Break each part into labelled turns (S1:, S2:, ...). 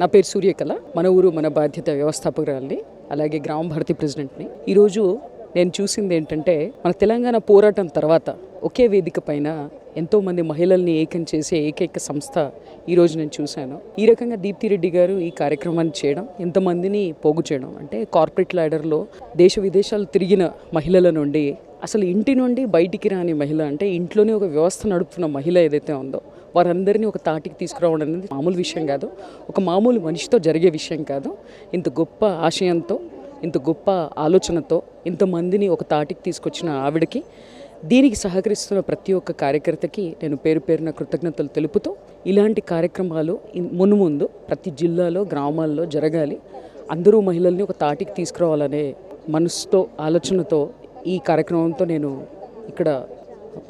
S1: నా పేరు సూర్యకళ. మన ఊరు మన బాధ్యత వ్యవస్థాపకురాల్ని అలాగే గ్రామ భారతి ప్రెసిడెంట్ని. ఈరోజు నేను చూసింది ఏంటంటే మన తెలంగాణ పోరాటం తర్వాత ఒకే వేదిక పైన ఎంతోమంది మహిళల్ని ఏకం చేసే ఏకైక సంస్థ ఈరోజు నేను చూశాను. ఈ రకంగా దీప్తి రెడ్డి గారు ఈ కార్యక్రమాన్ని చేయడం ఎంతమందిని పోగు చేయడం అంటే కార్పొరేట్ ల్యాడర్లో దేశ విదేశాలు తిరిగిన మహిళల నుండి అసలు ఇంటి నుండి బయటికి రాని మహిళ అంటే ఇంట్లోనే ఒక వ్యవస్థ నడుపుతున్న మహిళ ఏదైతే ఉందో వారందరినీ ఒక తాటికి తీసుకురావడం అనేది మామూలు విషయం కాదు. ఒక మామూలు మనిషితో జరిగే విషయం కాదు. ఇంత గొప్ప ఆశయంతో ఇంత గొప్ప ఆలోచనతో ఇంతమందిని ఒక తాటికి తీసుకొచ్చిన ఆవిడకి దీనికి సహకరిస్తున్న ప్రతి ఒక్క కార్యకర్తకి నేను పేరు పేరున కృతజ్ఞతలు తెలుపుతూ ఇలాంటి కార్యక్రమాలు మునుముందు మును ముందు ప్రతి జిల్లాలో గ్రామాల్లో జరగాలి. అందరూ మహిళల్ని ఒక తాటికి తీసుకురావాలనే మనసుతో ఆలోచనతో ఈ కార్యక్రమంతో నేను ఇక్కడ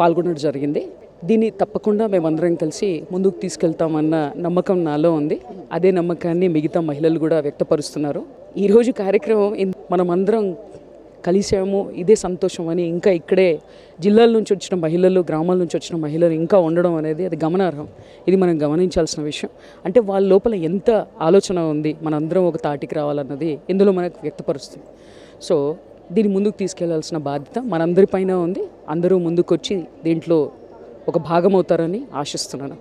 S1: పాల్గొనడం జరిగింది. దీన్ని తప్పకుండా మేమందరం కలిసి ముందుకు తీసుకెళ్తామన్న నమ్మకం నాలో ఉంది. అదే నమ్మకాన్ని మిగతా మహిళలు కూడా వ్యక్తపరుస్తున్నారు. ఈరోజు కార్యక్రమం మనమందరం కలిసాము ఇదే సంతోషం అని ఇంకా ఇక్కడే జిల్లాల నుంచి వచ్చిన మహిళలు గ్రామాల నుంచి వచ్చిన మహిళలు ఇంకా ఉండడం అనేది అది గమనార్హం. ఇది మనం గమనించాల్సిన విషయం. అంటే వాళ్ళ లోపల ఎంత ఆలోచన ఉంది మనందరం ఒక తాటికి రావాలన్నది ఇందులో మనకు వ్యక్తపరుస్తుంది. సో దీన్ని ముందుకు తీసుకెళ్ళాల్సిన బాధ్యత మనందరిపైన ఉంది. అందరూ ముందుకొచ్చి దీంట్లో ఒక భాగమవుతారని ఆశిస్తున్నాను.